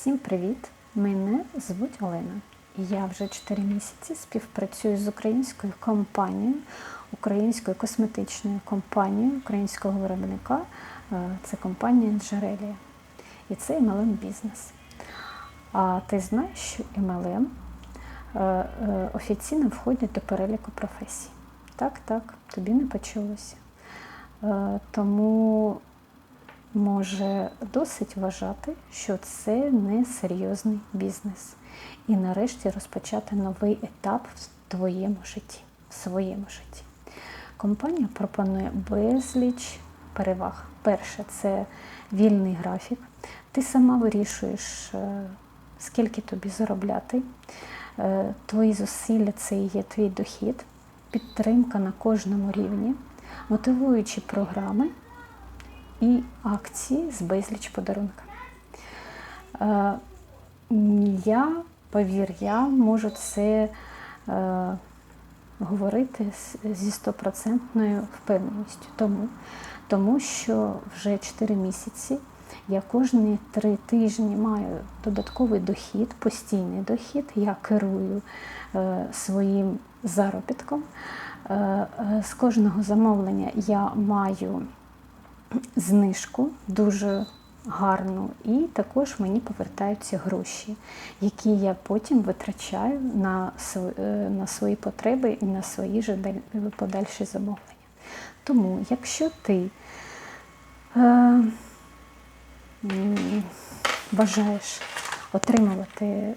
Всім привіт! Мене звуть Олена. Я вже 4 місяці співпрацюю з українською компанією, українською косметичною компанією українського виробника. Е, Це компанія Джерелія. І це MLM бізнес. А ти знаєш, що MLM е, е, офіційно входить до переліку професій? Так, так, тобі не почулося. Тому може досить вважати, що це не серйозний бізнес. І нарешті розпочати новий етап в твоєму житті, в своєму житті. Компанія пропонує безліч переваг. Перше це вільний графік. Ти сама вирішуєш, е, скільки тобі заробляти. Е, Твої зусилля це і є твій дохід, підтримка на кожному рівні, мотивуючі програми і акції з безліч подарунка. Е, Я, повір, я можу це е, говорити зі стопроцентною впевненістю. Тому, тому що вже 4 місяці я кожні 3 тижні маю додатковий дохід, постійний дохід. Я керую е, своїм заробітком. Е, е, з кожного замовлення я маю знижку дуже гарну, і також мені повертаються гроші, які я потім витрачаю на, е, на свої потреби і на свої даль- подальші замовлення. Тому, якщо ти е, бажаєш отримувати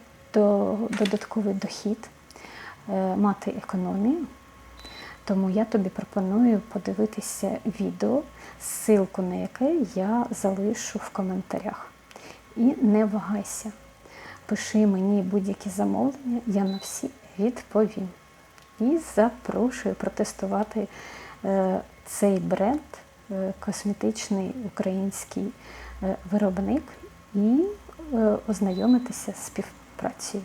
додатковий дохід, е, мати економію, тому я тобі пропоную подивитися відео, ссылку на яке я залишу в коментарях. І не вагайся. Пиши мені будь-які замовлення, я на всі відповім. І запрошую протестувати е, цей бренд, е, косметичний український е, виробник, і ознайомитися з співпрацею.